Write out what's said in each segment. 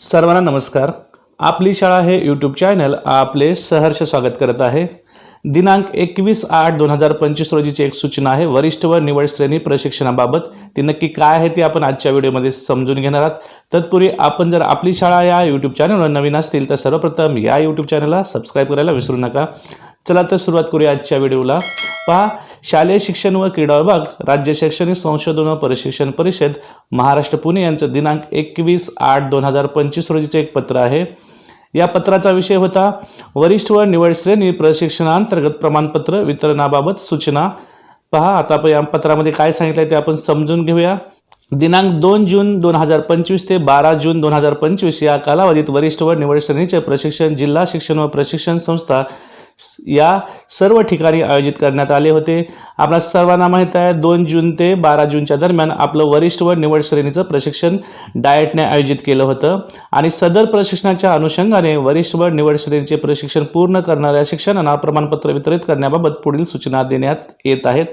सर्वांना नमस्कार. आपली शाळा हे यूट्यूब चॅनल आपले सहर्ष स्वागत करत आहे. दिनांक एकवीस आठ दोन हजार पंचवीस रोजीची एक सूचना आहे. वरिष्ठ व निवड श्रेणी प्रशिक्षणाबाबत ती नक्की काय आहे ती आपण आजच्या व्हिडिओमध्ये समजून घेणार आहात. तत्पूर्वी आपण जर आपली शाळा या यूट्यूब चॅनलवर नवीन असतील तर सर्वप्रथम या यूट्यूब चॅनलला सबस्क्राईब करायला विसरू नका. चला तर सुरुवात करूया आजच्या व्हिडिओला. पहा शालेय शिक्षण व क्रीडा विभाग राज्य शैक्षणिक संशोधन व प्रशिक्षण परिषद महाराष्ट्र पुणे यांचं दिनांक एकवीस आठ दोन हजार पंचवीस रोजीचे एक पत्र आहे. या पत्राचा विषय होता वरिष्ठ व निवड श्रेणी प्रशिक्षणांतर्गत प्रमाणपत्र वितरणाबाबत सूचना. पहा आता आपण या पत्रामध्ये काय सांगितलं आहे ते आपण समजून घेऊया. दिनांक दोन जून दोन हजार पंचवीस ते बारा जून दोन हजार पंचवीस या कालावधीत वरिष्ठ व निवड श्रेणीचे प्रशिक्षण जिल्हा शिक्षण व प्रशिक्षण संस्था या सर्व ठिकाणी आयोजित करण्यात आले होते. आपल्या सर्वांना माहीत आहे दोन जून ते बारा जूनच्या दरम्यान आपलं वरिष्ठ व निवड श्रेणीचं प्रशिक्षण डाएटने आयोजित केलं होतं. आणि सदर प्रशिक्षणाच्या अनुषंगाने वरिष्ठ व निवड श्रेणीचे प्रशिक्षण पूर्ण करणाऱ्या शिक्षणांना प्रमाणपत्र वितरित करण्याबाबत पुढील सूचना देण्यात येत आहेत.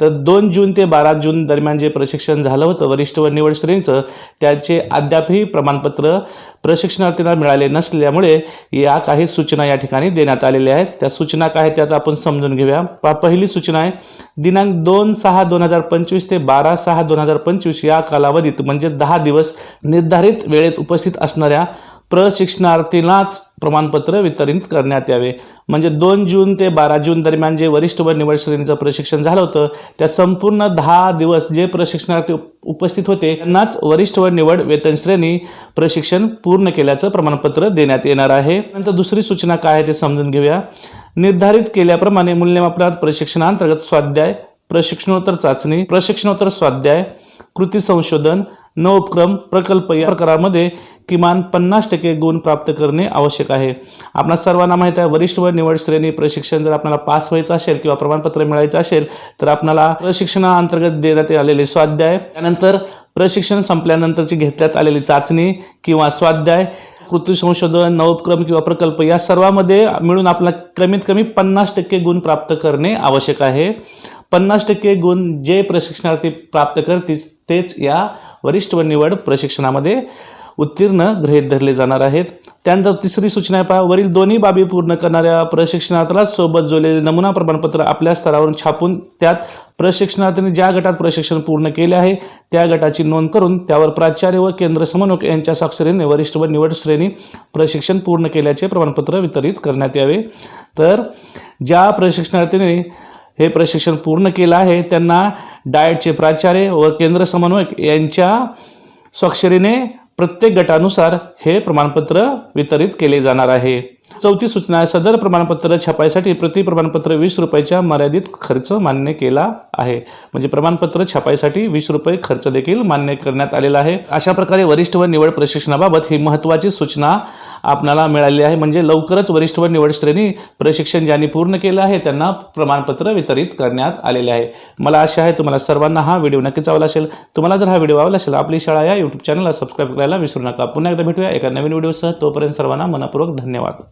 तर दोन जून ते बारा जून दरम्यान जे प्रशिक्षण झालं होतं वरिष्ठ व निवड श्रेणीचं त्याचे अद्यापही प्रमाणपत्र प्रशिक्षणार्थींना मिळाले नसल्यामुळे या काही सूचना या ठिकाणी देण्यात आलेल्या आहेत. त्या सूचना काय आहेत त्यात आपण समजून घेऊया. पहिली सूचना आहे दिनांक दोन सहा दोन हजार पंचवीस ते बारा सहा दोन हजार पंचवीस या कालावधीत म्हणजे दहा दिवस निर्धारित वेळेत उपस्थित असणाऱ्या प्रशिक्षणार्थीलाच प्रमाणपत्र वितरित करण्यात यावे. म्हणजे दोन जून ते बारा जून दरम्यान जे वरिष्ठ व निवड श्रेणीचं प्रशिक्षण झालं होतं त्या संपूर्ण दहा दिवस जे प्रशिक्षणार्थी उपस्थित होते त्यांनाच वरिष्ठ व निवड वेतन श्रेणी प्रशिक्षण पूर्ण केल्याचं प्रमाणपत्र देण्यात येणार आहे. नंतर दुसरी सूचना काय आहे ते समजून घेऊया. निर्धारित केल्याप्रमाणे मूल्यमापनात प्रशिक्षणांतर्गत स्वाध्याय प्रशिक्षणोत्तर चाचणी प्रशिक्षणोत्तर स्वाध्याय कृती संशोधन नवोपक्रम प्रकल्प या प्रकारामध्ये किमान पन्नास टक्के गुण प्राप्त करणे आवश्यक आहे. आपणा सर्वांना माहीत आहे वरिष्ठ व निवड श्रेणी प्रशिक्षण जर आपल्याला पास व्हायचं असेल किंवा प्रमाणपत्र मिळायचं असेल तर आपल्याला प्रशिक्षणाअंतर्गत देण्यात आलेले स्वाध्याय त्यानंतर प्रशिक्षण संपल्यानंतरची घेतल्यात आलेली चाचणी किंवा स्वाध्याय कृती संशोधन नवोपक्रम किंवा प्रकल्प या सर्वामध्ये मिळून आपल्याला कमीत कमी पन्नास टक्के गुण प्राप्त करणे आवश्यक आहे. पन्नास टक्के गुण जे प्रशिक्षणार्थी प्राप्त करतील तेच या वरिष्ठ व निवड प्रशिक्षणामध्ये उत्तीर्ण गृहीत धरले जाणार आहेत. त्यानंतर तिसरी सूचना आहे पहा वरील दोन्ही बाबी पूर्ण करणाऱ्या प्रशिक्षणार्थीला सोबत जोडलेले नमुना प्रमाणपत्र आपल्या स्तरावरून छापून त्यात प्रशिक्षणार्थींनी ज्या गटात प्रशिक्षण पूर्ण केले आहे त्या गटाची नोंद करून त्यावर प्राचार्य व केंद्र समन्वयक यांच्या स्वाक्षरीने वरिष्ठ व निवड श्रेणी प्रशिक्षण पूर्ण केल्याचे प्रमाणपत्र वितरित करण्यात यावे. तर ज्या प्रशिक्षणार्थीने हे प्रशिक्षण पूर्ण केलं आहे त्यांना डाएटचे प्राचार्य व केंद्र समन्वयक यांच्या स्वाक्षरीने प्रत्येक गटानुसार हे प्रमाणपत्र वितरित केले जाणार आहे. चौथी सूचना आहे, सदर प्रमाणपत्र छापायसाठी प्रति प्रमाणपत्र वीस रुपयाच्या मर्यादित खर्च मान्य केला आहे. म्हणजे प्रमाणपत्र छापायसाठी वीस रुपये खर्च देखील मान्य करण्यात आलेला आहे. अशा प्रकारे वरिष्ठ व निवड प्रशिक्षणाबाबत ही महत्त्वाची सूचना आपणाला मिळाली आहे. म्हणजे लवकरच वरिष्ठ व निवड श्रेणी प्रशिक्षण ज्यांनी पूर्ण केलं आहे त्यांना प्रमाणपत्र वितरित करण्यात आलेले आहे. मला आशा आहे तुम्हाला सर्वांना हा व्हिडिओ नक्कीच आवडला असेल. तुम्हाला जर हा व्हिडिओ आवडला असेल आपली शाळा या यूट्यूब चॅनलला सबस्क्राईब करायला विसरू नका. पुन्हा एकदा भेटूया एका नवीन व्हिडिओसह. तोपर्यंत सर्वांना मनपूर्वक धन्यवाद.